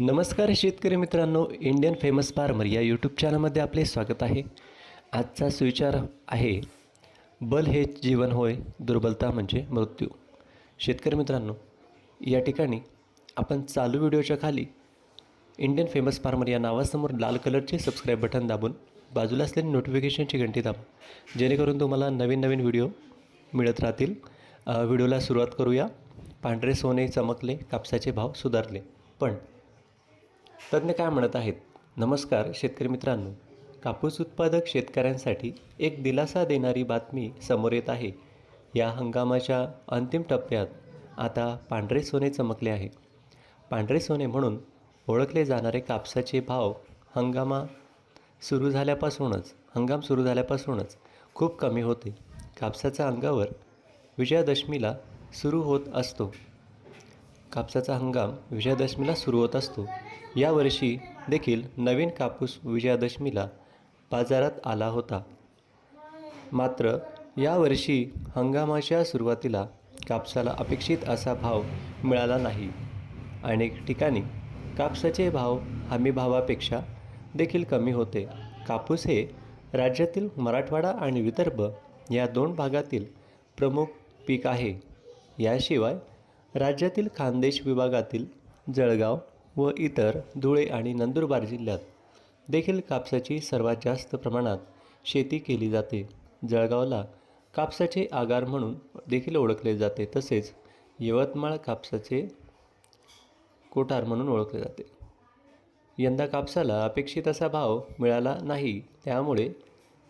नमस्कार शेतकरी मित्रांनो इंडियन फेमस फार्मर या यूट्यूब चॅनलमध्ये आपले स्वागत आहे. आजचा सुविचार आहे बल हे जीवन होय दुर्बलता म्हणजे मृत्यू. शेतकरी मित्रांनो या ठिकाणी आपण चालू व्हिडिओच्या खाली इंडियन फेमस फार्मर या नावासमोर लाल कलरचे सबस्क्राईब बटन दाबून बाजूला असलेली नोटिफिकेशनची घंटी दाबा. जेणेकरून तुम्हाला नवीन नवीन व्हिडिओ मिळत राहतील. व्हिडिओला सुरुवात करूया. पांढरे सोने चमकले कापसाचे भाव सुधारले. पण तज्ज्ञ काय म्हणत आहेत? नमस्कार शेतकरी मित्रांनो. कापूस उत्पादक शेतकऱ्यांसाठी एक दिलासा देणारी बातमी समोर येत आहे. या हंगामाच्या अंतिम टप्प्यात आता पांढरे सोने चमकले आहे. पांढरे सोने म्हणून ओळखले जाणारे कापसाचे भाव हंगामा सुरू झाल्यापासूनच हंगाम सुरू झाल्यापासूनच खूप कमी होते. कापसाच्या अंगावर विजयादशमीला सुरू होत असतो. कापसाचा हंगाम विजयादशमीला सुरू होत असतो. यावर्षी देखील नवीन कापूस विजयादशमीला बाजारात आला होता. मात्र यावर्षी हंगामाच्या सुरुवातीला कापसाला अपेक्षित असा भाव मिळाला नाही. अनेक ठिकाणी कापसाचे भाव हमीभावापेक्षा देखील कमी होते. कापूस हे राज्यातील मराठवाडा आणि विदर्भ या दोन भागातील प्रमुख पीक आहे. याशिवाय राज्यातील खानदेश विभागातील जळगाव व इतर धुळे आणि नंदुरबार जिल्ह्यात देखील कापसाची सर्वात जास्त प्रमाणात शेती केली जाते. जळगावला कापसाचे आगार म्हणून देखील ओळखले जाते तसेच यवतमाळ कापसाचे कोठार म्हणून ओळखले जाते. यंदा कापसाला अपेक्षित असा भाव मिळाला नाही त्यामुळे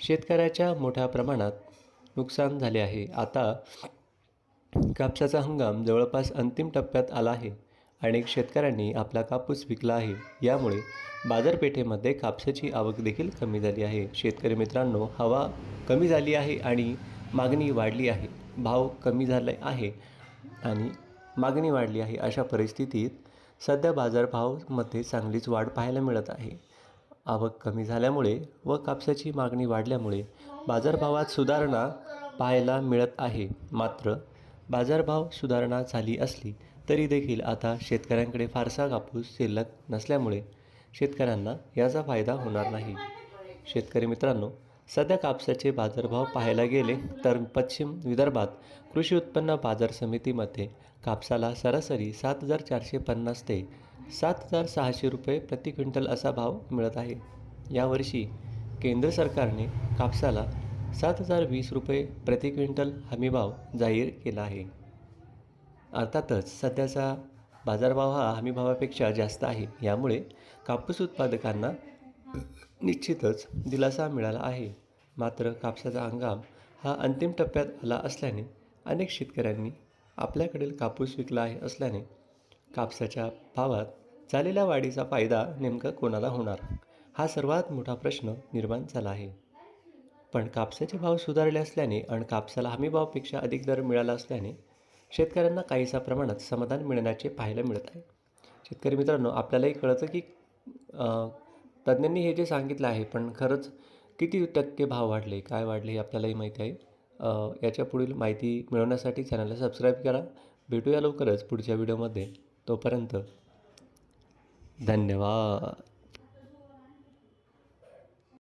शेतकऱ्याच्या मोठ्या प्रमाणात नुकसान झाले आहे. आता कापसाचा हंगाम जवळपास अंतिम टप्प्यात आला आहे अनेक शेतकऱ्यांनी आपला कापूस विकला आहे. यामुळे बाजारपेठेमध्ये कापसाची आवक देखील कमी झाली आहे. शेतकरी मित्रांनो हवा कमी झाली आहे आणि मागणी वाढली आहे. भाव कमी झाले आहे आणि मागणी वाढली आहे अशा परिस्थितीत सध्या बाजारभावामध्ये चांगलीच वाढ पाहायला मिळत आहे. आवक कमी झाल्यामुळे व कापसाची मागणी वाढल्यामुळे बाजारभावात सुधारणा पाहायला मिळत आहे. मात्र बाजारभाव सुधारणा झाली असली तरी देखील आता शेतकऱ्यांकडे फारसा कापूस शिल्लक नसल्यामुळे शेतकऱ्यांना याचा फायदा होणार नाही. शेतकरी मित्रांनो सध्या कापसाचे बाजारभाव पाहायला गेले तर पश्चिम विदर्भात कृषी उत्पन्न बाजार समितीमध्ये कापसाला सरासरी सात हजार चारशे पन्नास ते सात हजार सहाशे रुपये प्रति क्विंटल असा भाव मिळत आहे. यावर्षी केंद्र सरकारने कापसाला सात हजार वीस रुपये प्रति क्विंटल हमीभाव जाहीर केला आहे. अर्थातच सध्याचा बाजारभाव हा हमीभावापेक्षा जास्त आहे. यामुळे कापूस उत्पादकांना निश्चितच दिलासा मिळाला आहे. मात्र कापसाचा हंगाम हा अंतिम टप्प्यात आला असल्याने अनेक शेतकऱ्यांनी आपल्याकडील कापूस विकला आहे असल्याने कापसाच्या भावात झालेल्या वाढीचा फायदा नेमका कोणाला होणार? हा सर्वात मोठा प्रश्न निर्माण झाला आहे. पण कापसाचे भाव सुधारले असल्याने आणि कापसाला हमीभावापेक्षा अधिक दर मिळाला असल्याने शेतकऱ्यांना काहीसा प्रमाणात समाधान मिळण्याचे पाहायला मिळत आहे. शेतकरी मित्रांनो आपल्यालाही कळतं की तज्ज्ञांनी हे जे सांगितलं आहे पण खरंच किती टक्के भाव वाढले काय वाढले हे आपल्यालाही माहिती आहे. याच्या पुढील माहिती मिळवण्यासाठी चॅनलला सबस्क्राईब करा. भेटूया लवकरच पुढच्या व्हिडिओमध्ये. तोपर्यंत धन्यवाद.